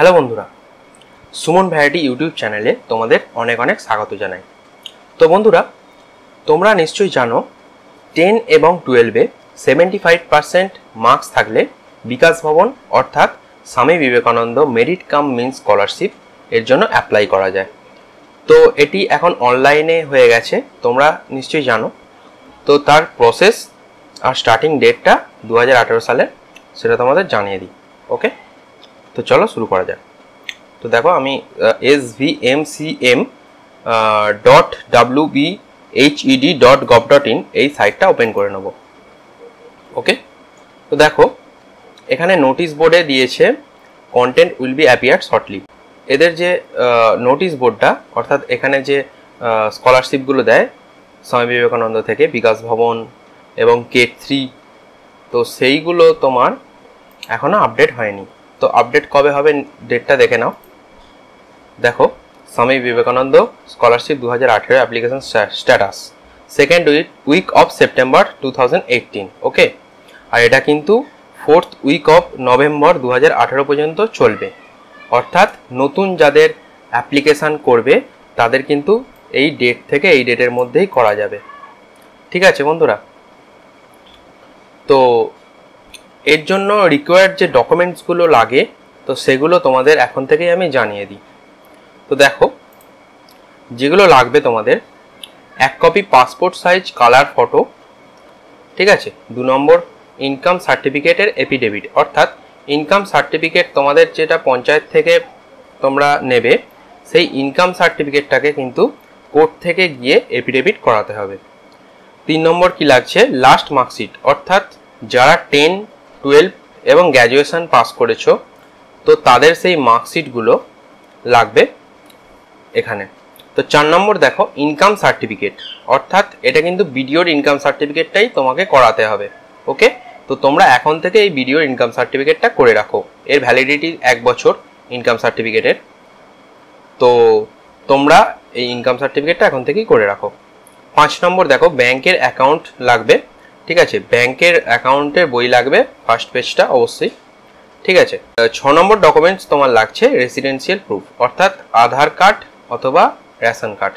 Hello বন্ধুরা, Suman variety YouTube চ্যানেলে তোমাদের অনেক অনেক স্বাগত জানাই। তো বন্ধুরা, তোমরা নিশ্চয়ই জানো, টেন এবং টুয়েলভে সেভেন্টি ফাইভ পার্সেন্ট মার্কস থাকলে বিকাশ ভবন অর্থাৎ Swami Vivekananda merit cum mean scholarship এর জন্য অ্যাপ্লাই করা যায়। তো এটি এখন অনলাইনে হয়ে গেছে, তোমরা নিশ্চয়ই জানো। তো তার প্রসেস আর স্টার্টিং ডেটটা দু হাজার আঠেরো সালে সেটা তোমাদের জানিয়ে দিই ওকে তো চলো শুরু করা যাক। তো দেখো আমি S V M C M dot W B H E D dot gov dot in এই সাইটটা ওপেন করে নেব। ওকে তো দেখো, এখানে নোটিশ বোর্ডে দিয়েছে content will be appear shortly এদের যে নোটিশ বোর্ডটা অর্থাৎ এখানে যে স্কলারশিপগুলো দেয়, স্বামী বিবেকানন্দ থেকে, বিকাশ ভবন এবং কে থ্রি তো সেইগুলো তোমার এখনও আপডেট হয়নি। তো আপডেট কবে হবে ডেটটা দেখে নাও। দেখো, স্বামী বিবেকানন্দ স্কলারশিপ দু হাজার আঠেরো application status second week week of September two thousand eighteen okay আর এটা কিন্তু ফোর্থ উইক অফ নভেম্বর দু হাজার আঠেরো পর্যন্ত চলবে। অর্থাৎ নতুন যাদের অ্যাপ্লিকেশান করবে, তাদের কিন্তু এই ডেট থেকে এই ডেটের মধ্যেই করা যাবে। ঠিক আছে বন্ধুরা? তো এর জন্য রিকোয়ার্ড যে ডকুমেন্টসগুলো লাগে, তো সেগুলো তোমাদের এখন থেকেই আমি জানিয়ে দিই। তো দেখো, যেগুলো লাগবে তোমাদের, এক copy passport size colour photo ঠিক আছে? দু নম্বর ইনকাম সার্টিফিকেটের এপিডেভিট অর্থাৎ ইনকাম সার্টিফিকেট তোমাদের যেটা পঞ্চায়েত থেকে তোমরা নেবে, সেই ইনকাম সার্টিফিকেটটাকে কিন্তু কোর্ট থেকে গিয়ে এপিডেভিট করাতে হবে। তিন নম্বর কি লাগছে? লাস্ট মার্কশিট অর্থাৎ যারা টেন টুয়েলভ এবং গ্র্যাজুয়েশন পাস করেছ, তো তাদের সেই মার্কশিটগুলো লাগবে এখানে। তো চার নম্বর দেখো ইনকাম সার্টিফিকেট অর্থাৎ এটা কিন্তু বিডিওর ইনকাম সার্টিফিকেটটাই তোমাকে করাতে হবে ওকে তো তোমরা এখন থেকে এই বিডিওর ইনকাম সার্টিফিকেটটা করে রাখো। এর ভ্যালিডিটি এক বছর ইনকাম সার্টিফিকেটের তো তোমরা এই ইনকাম সার্টিফিকেটটা এখন থেকেই করে রাখো। পাঁচ নম্বর দেখো ব্যাংকের অ্যাকাউন্ট লাগবে। ঠিক আছে? ব্যাংকের অ্যাকাউন্টের বই লাগবে ফার্স্ট পেজটা অবশ্যই। ঠিক আছে? ছ নম্বর ডকুমেন্টস তোমার লাগছে রেসিডেন্সিয়াল প্রুফ অর্থাৎ আধার কার্ড অথবা রেশন কার্ড।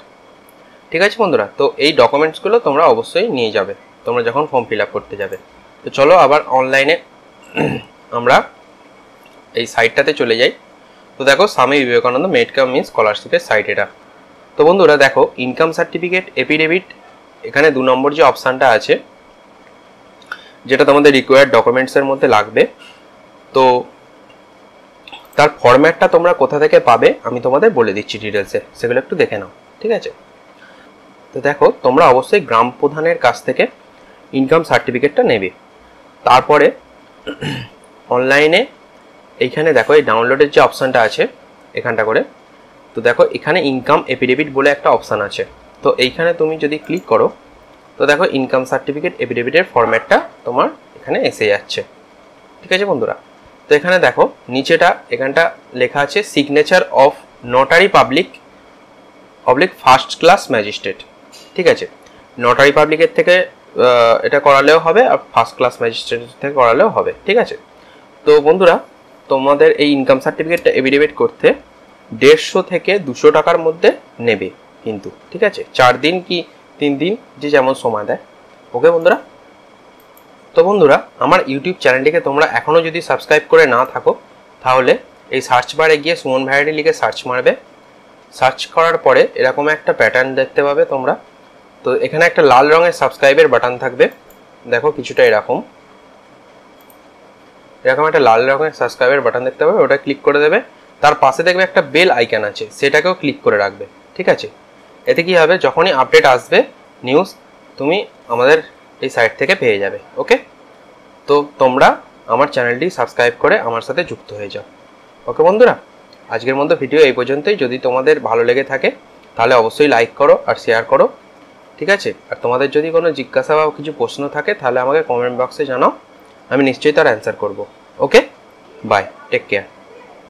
ঠিক আছে বন্ধুরা? তো এই ডকুমেন্টসগুলো তোমরা অবশ্যই নিয়ে যাবে। তোমরা যখন ফর্ম ফিল করতে যাবে। তো চলো আবার অনলাইনে আমরা এই সাইটটাতে চলে যাই। তো দেখো, স্বামী বিবেকানন্দ মেডকাম মিন স্কলারশিপের সাইট এটা। তো বন্ধুরা দেখো ইনকাম সার্টিফিকেট এপিডেভিট এখানে দু নম্বর যে অপশানটা আছে যেটা তোমাদের রিকোয়ার্ড ডকুমেন্টসের মধ্যে লাগবে। তো তার ফরম্যাটটা তোমরা কোথা থেকে পাবে, আমি তোমাদের বলে দিচ্ছি ডিটেলসে সেগুলো একটু দেখে নাও, ঠিক আছে? তো দেখো, তোমরা অবশ্যই গ্রাম প্রধানের কাছ থেকে ইনকাম সার্টিফিকেটটা নেবে। তারপরে অনলাইনে এইখানে দেখো, এই ডাউনলোডের যে অপশানটা আছে, এখানটা করে। তো দেখো, এখানে ইনকাম এপিডেভিট বলে একটা অপশান আছে। তো এইখানে তুমি যদি ক্লিক করো তো দেখো ইনকাম সার্টিফিকেট এপিডেভিটের ফরম্যাটটা তোমার এখানে এসে যাচ্ছে। ঠিক আছে বন্ধুরা? তো এখানে দেখো, নিচেটা, এখানটা লেখা আছে signature of notary public public first class magistrate ঠিক আছে? নোটারি পাবলিকের থেকে এটা করালেও হবে আর ফার্স্ট ক্লাস ম্যাজিস্ট্রেটের থেকে করালেও হবে। ঠিক আছে? তো বন্ধুরা, তোমাদের এই ইনকাম সার্টিফিকেটটা এভিডেভিট করতে দেড়শো থেকে দুশো টাকার মধ্যে নেবে কিন্তু। ঠিক আছে? চার দিন কি তিন দিন যে যেমন সময় দেয়। ওকে বন্ধুরা? তো বন্ধুরা, আমার ইউটিউব চ্যানেলটিকে তোমরা এখনও যদি সাবস্ক্রাইব করে না থাকো, তাহলে এই সার্চ বারে গিয়ে সুমন ভ্যারাইটি লিখে সার্চ মারবে। সার্চ করার পরে এরকম একটা প্যাটার্ন দেখতে পাবে তোমরা। তো এখানে একটা লাল রঙের সাবস্ক্রাইবের বাটন থাকবে। দেখো, কিছুটা এরকম। এরকম একটা লাল রঙের সাবস্ক্রাইবের বাটন দেখতে পাবে, ওটা ক্লিক করে দেবে। তার পাশে দেখবে একটা বেল আইকন আছে, সেটাকেও ক্লিক করে রাখবে। ঠিক আছে? এতে কি হবে? যখনই আপডেট আসবে নিউজ তুমি আমাদের এই সাইট থেকে পেয়ে যাবে ওকে তো তোমরা আমার চ্যানেলটি সাবস্ক্রাইব করে আমার সাথে যুক্ত হয়ে যাও ওকে বন্ধুরা? আজকের মতো ভিডিও এই পর্যন্তই। যদি তোমাদের ভালো লেগে থাকে, তাহলে অবশ্যই লাইক করো আর শেয়ার করো, ঠিক আছে? আর তোমাদের যদি কোনো জিজ্ঞাসা বা কিছু প্রশ্ন থাকে, তাহলে আমাকে কমেন্ট বক্সে জানাও, আমি নিশ্চয়ই তার অ্যান্সার করব ওকে বাই টেক কেয়ার